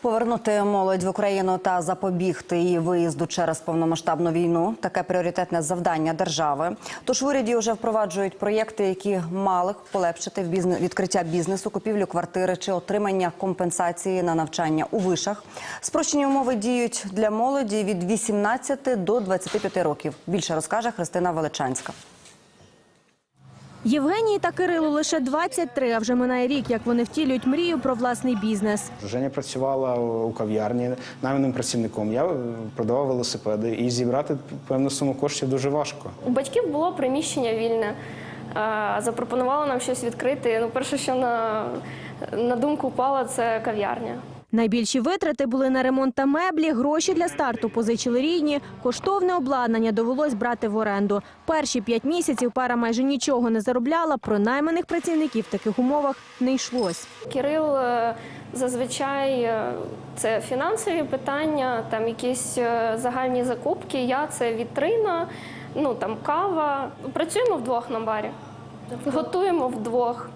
Повернути молодь в Україну та запобігти її виїзду через повномасштабну війну таке пріоритетне завдання держави. Тож в уряді вже впроваджують проєкти, які мали б полегшити в бізнес відкриття бізнесу, купівлю квартири чи отримання компенсації на навчання у вишах. Спрощені умови діють для молоді від 18 до 25 років. Більше розкаже Христина Величанська. Євгенії та Кирилу лише 23, а вже минає рік, як вони втілюють мрію про власний бізнес. Женя працювала у кав'ярні найманим працівником. Я е, продавав велосипеди і зібрати певну суму коштів дуже важко. У батьків було приміщення вільне. Запропонували нам щось відкрити. Ну, перше, що на, на думку впало, це кав'ярня. Найбільші витрати були на ремонт та меблі, гроші для старту позичили рідні, коштовне обладнання довелось брати в оренду. Перші п'ять місяців пара майже нічого не заробляла, про найманих працівників в таких умовах не йшлось. Кирил е, зазвичай е, це фінансові питання, там якісь е, загальні закупки. Я це вітрина, ну там кава. Працюємо вдвох на барі, готуємо вдвох.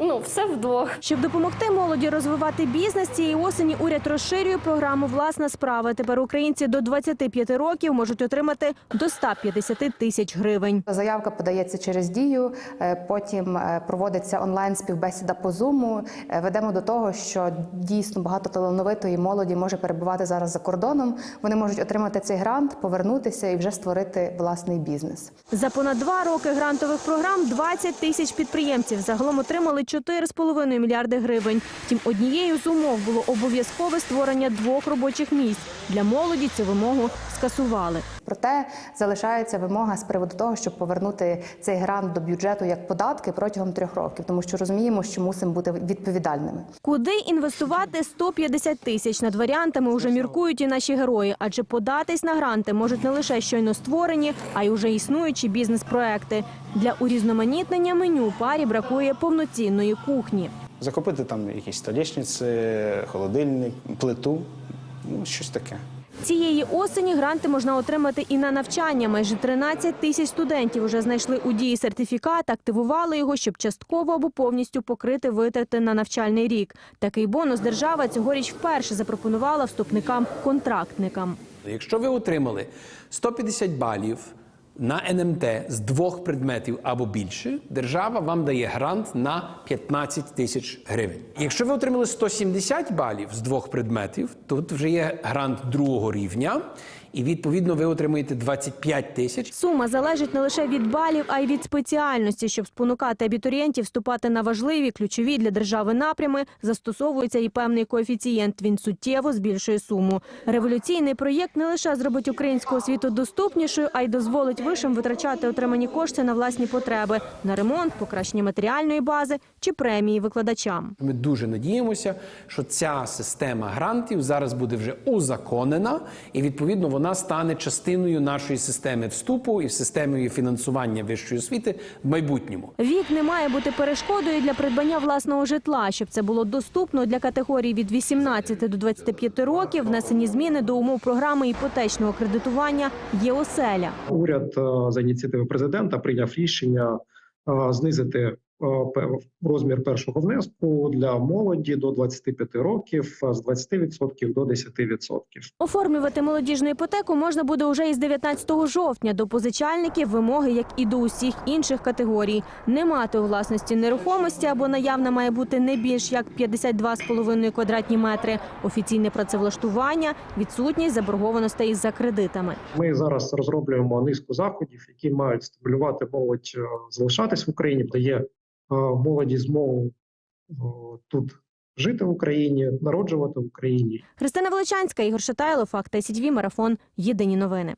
Ну, все вдвох. Щоб допомогти молоді розвивати бізнес, цієї осені уряд розширює програму Власна справа. Тепер українці до 25 років можуть отримати до 150 тисяч гривень. Заявка подається через дію, е, потім е, проводиться онлайн співбесіда по зуму. Е, Ведемо до того, що дійсно багато талановитої молоді може перебувати зараз за кордоном. Вони можуть отримати цей грант, повернутися і вже створити власний бізнес. За понад два роки грантових програм 20 тисяч підприємців загалом отримали 4,5 мільярди гривень. Втім, однією з умов було обов'язкове створення двох робочих місць. Для молоді цю вимогу скасували. Проте залишається вимога з приводу того, щоб повернути цей грант до бюджету як податки протягом трьох років, тому що розуміємо, що мусимо бути відповідальними. Куди інвестувати 150 тисяч? Над варіантами вже міркують і наші герої, адже податись на гранти можуть не лише щойно створені, а й уже існуючі бізнес-проекти. Для урізноманітнення меню парі бракує повноцінної кухні. Закупити там якісь столішниці, холодильник, плиту, ну щось таке. Цієї осені гранти можна отримати і на навчання. Майже 13 тисяч студентів вже знайшли у дії сертифікат, активували його, щоб частково або повністю покрити витрати на навчальний рік. Такий бонус держава цьогоріч вперше запропонувала вступникам-контрактникам. Якщо ви отримали 150 балів на НМТ з двох предметів або більше, держава вам дає грант на 15 тисяч гривень. Якщо ви отримали 170 балів з двох предметів, тут вже є грант другого рівня, і відповідно ви отримуєте 25 тисяч. Сума залежить не лише від балів, а й від спеціальності. Щоб спонукати абітурієнтів вступати на важливі ключові для держави напрями, застосовується і певний коефіцієнт. Він суттєво збільшує суму. Революційний проєкт не лише зробить українську освіту доступнішою, а й дозволить вишам витрачати отримані кошти на власні потреби на ремонт, покращення матеріальної бази чи премії викладачам. Ми дуже надіємося, що ця система грантів зараз буде вже узаконена, і відповідно вона стане частиною нашої системи вступу і системою фінансування вищої освіти в майбутньому. Вік не має бути перешкодою для придбання власного житла. Щоб це було доступно для категорій від 18 до 25 років, внесені зміни до умов програми іпотечного кредитування є оселя. уряд е, за ініціативи президента прийняв рішення е, знизити розмір першого внеску для молоді до 25 років е, з 20% до 10%. Оформлювати молодіжну іпотеку можна буде уже із 19 жовтня. До позичальників вимоги, як і до усіх інших категорій. Не мати у власності нерухомості або наявна має бути не більш як 52,5 квадратні метри. Офіційне працевлаштування, відсутність заборгованостей за кредитами. Ми зараз розроблюємо низку заходів, які мають стимулювати молодь е, залишатись в Україні, дає е, молоді змогу тут жити в Україні, народжувати в Україні Христина Величанська, Ігор Шатайло, Факт СІТВ, Марафон. Єдині новини.